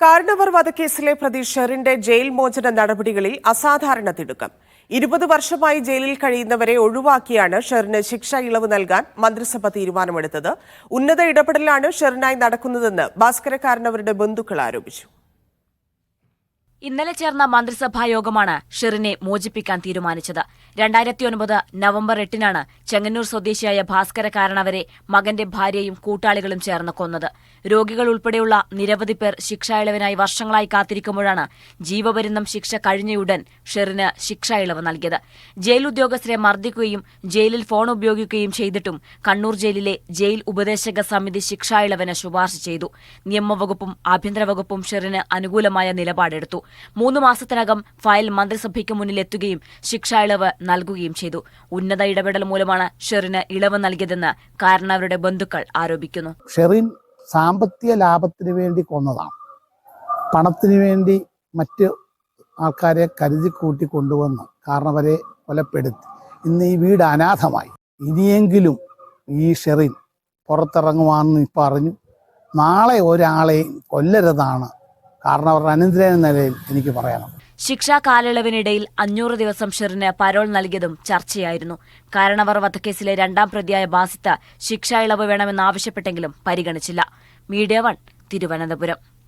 കാരണവർ വധക്കേസിലെ പ്രതി ഷെറിന്റെ ജയിൽ മോചന നടപടികളിൽ അസാധാരണ തിടുക്കം ഇരുപത് വർഷമായി ജയിലിൽ കഴിയുന്നവരെ ഒഴിവാക്കിയാണ് ഷെറിന് ശിക്ഷ ഇളവ് നൽകാൻ മന്ത്രിസഭ തീരുമാനമെടുത്തത്. ഉന്നത ഇടപെടലാണ് ഷെറിനായി നടക്കുന്നതെന്ന് ഭാസ്കര കാരണവരുടെ ബന്ധുക്കൾ ആരോപിച്ചു. ഇന്നലെ ചേർന്ന മന്ത്രിസഭാ യോഗമാണ് ഷെറിനെ മോചിപ്പിക്കാൻ തീരുമാനിച്ചത്. രണ്ടായിരത്തി ഒൻപത് നവംബർ എട്ടിനാണ് ചെങ്ങന്നൂർ സ്വദേശിയായ ഭാസ്കര കാരണവരെ മകന്റെ ഭാര്യയും കൂട്ടാളികളും ചേർന്ന് കൊന്നത്. രോഗികൾ ഉൾപ്പെടെയുള്ള നിരവധി പേർ ശിക്ഷാ ഇളവിനായി വർഷങ്ങളായി കാത്തിരിക്കുമ്പോഴാണ് ജീവപര്യന്തം ശിക്ഷ കഴിഞ്ഞയുടൻ ഷെറിന് ശിക്ഷാ ഇളവ് നൽകിയത്. ജയിൽ ഉദ്യോഗസ്ഥരെ മർദ്ദിക്കുകയും ജയിലിൽ ഫോൺ ഉപയോഗിക്കുകയും ചെയ്തിട്ടും കണ്ണൂർ ജയിലിലെ ജയിൽ ഉപദേശക സമിതി ശിക്ഷാ ഇളവിന് ശുപാർശ ചെയ്തു. നിയമവകുപ്പും ആഭ്യന്തര വകുപ്പും ഷെറിന് അനുകൂലമായ നിലപാടെടുത്തു. മൂന്ന് മാസത്തിനകം ഫയൽ മന്ത്രിസഭയ്ക്ക് മുന്നിലെത്തുകയും ശിക്ഷാ ഇളവ് നൽകുകയും ചെയ്തു. ഉന്നത ഇടപെടൽ മൂലമാണ് ഷെറിന് ഇളവ് നൽകിയതെന്ന് കാരണവരുടെ ബന്ധുക്കൾ ആരോപിക്കുന്നു. ഷെറിൻ സാമ്പത്തിക ലാഭത്തിന് വേണ്ടി കൊന്നതാണ്. പണത്തിന് വേണ്ടി മറ്റ് ആൾക്കാരെ കരുതി കൂട്ടി കൊണ്ടുവന്ന് കാരണവരെ കൊലപ്പെടുത്തി. ഇന്ന് ഈ വീട് അനാഥമായി. ഇനിയെങ്കിലും ഈ ഷെറിൻ പുറത്തിറങ്ങുവാന്ന് പറഞ്ഞു നാളെ ഒരാളെ കൊല്ലരുതാണ് കാരണവരുടെ അനന്തര എന്ന നിലയിൽ എനിക്ക് പറയണം ശിക്ഷാ കാലയളവിനിടയിൽ അഞ്ഞൂറ് ദിവസം ഷെറിന് പരോൾ നൽകിയതും ചർച്ചയായിരുന്നു. കാരണവർ വധക്കേസിലെ രണ്ടാം പ്രതിയായ ബാസിത്ത ശിക്ഷാ ഇളവ് വേണമെന്നാവശ്യപ്പെട്ടെങ്കിലും പരിഗണിച്ചില്ല. Media one Thiruvananthapuram.